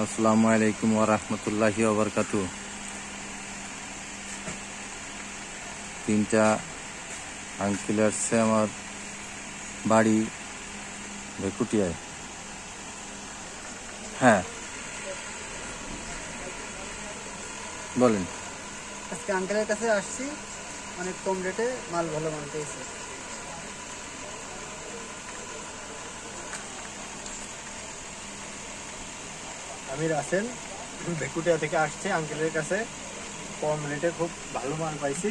আসসালামু আলাইকুম ওরহমতুল্লাহি ওবরকাতু তিনটা আঙ্কেল আসছে আমার বাড়ি ভেকুটিয়ায়। হ্যাঁ। বলেন। আজকে আঙ্কেলের কাছে আসছি, অনেক কম রেটে মাল ভালো মাল পেয়েছে। আমি রাসেল বেকুটিয়া থেকে আসছে আঙ্কেলের কাছে। কম রেটে খুব ভালো মাল পাইছি।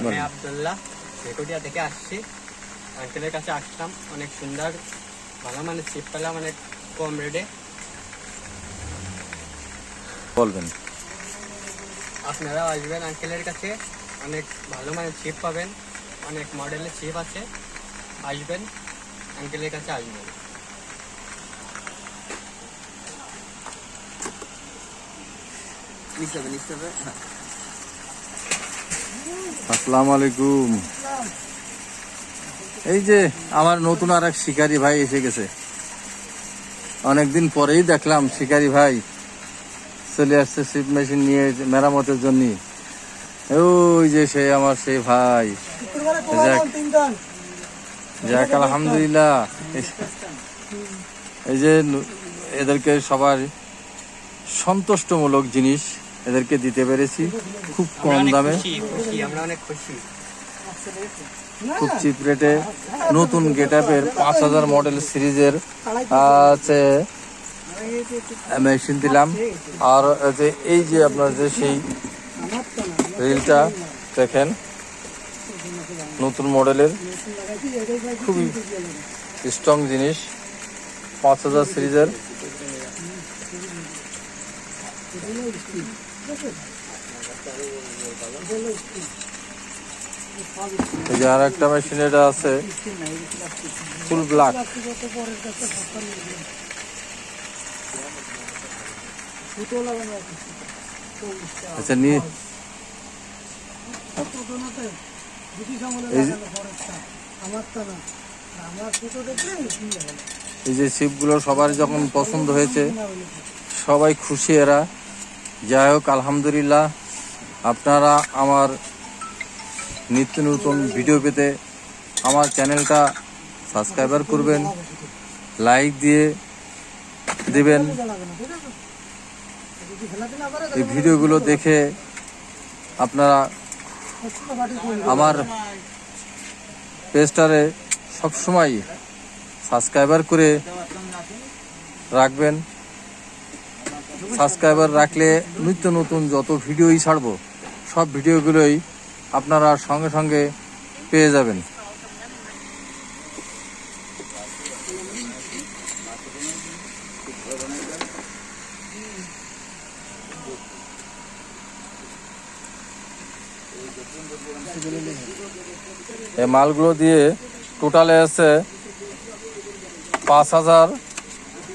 আমি আবদুল্লাহ ভেকুটিয়া থেকে আসছি। আঙ্কেলের কাছে আসলাম। অনেক সুন্দর ভালো মানে চিপ পেলাম অনেক কম রেটে। বলবেন। আপনারাও আসবেন আঙ্কেলের কাছে। অনেক ভালো মানে চিপ পাবেন, অনেক মডেলের চিপ আছে। আসবেন আঙ্কেলের কাছে আসবেন। আসসালামু আলাইকুম। এই যে আমার নতুন আর এক শিকারি ভাই এসে গেছে। অনেকদিন পরেই দেখলাম শিকারি ভাই চলে আসছে শিপ মেশিন নিয়ে মেরামতের জন্য। ওই যে সে আমার সেই ভাই। যাক। যাক আলহামদুলিল্লাহ। এই- যে এদেরকে সবার সন্তুষ্টমূলক জিনিস এদেরকে দিতে পেরেছি খুব কম দামে। খুশি খুশি আমরা অনেক খুশি। খুব চিপ রেটে নতুন গেট আপের পাঁচ হাজার মডেল সিরিজের আছে। মেশিন দিলাম। আর যে এই যে আপনার যে সেই রিলটা দেখেন। নতুন মডেলের খুবই স্ট্রং জিনিস। পাঁচ হাজার সিরিজের। এই যে আর একটা মেশিন এটা আছে ফুল ব্ল্যাক আচ্ছা নি এই যে- এই যে শিপগুলো সবার যখন পছন্দ হয়েছে সবাই খুশি এরা। যাই হোক আলহামদুলিল্লাহ আপনারা আমার নিত্য নতুন ভিডিও পেতে আমার চ্যানেলটা সাবস্ক্রাইবার করবেন লাইক দিয়ে দেবেন। এই ভিডিওগুলো দেখে আপনারা আমার পেজটারে সবসময় সাবস্ক্রাইবার করে রাখবেন। সাবস্ক্রাইবার রাখলে নিত্য নতুন যত ভিডিওই ছাড়বো, সব ভিডিওগুলোই আপনারা সঙ্গে সঙ্গে পেয়ে যাবেন। এই মালগুলো দিয়ে টোটালে আছে পাঁচ হাজার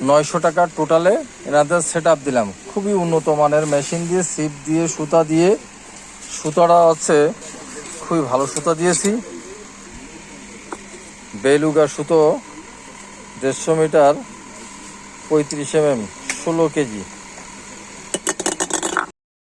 নয়শো টাকা টোটালে। এনাদের সেট দিলাম। খুবই উন্নত মানের মেশিন দিয়ে সিপ দিয়ে, সুতা দিয়ে। সুতাটা হচ্ছে খুবই ভালো সুতা দিয়েছি। বেলুগা সুতো দেড়শো মিটার, পঁয়ত্রিশ এম এম ষোলো কেজি।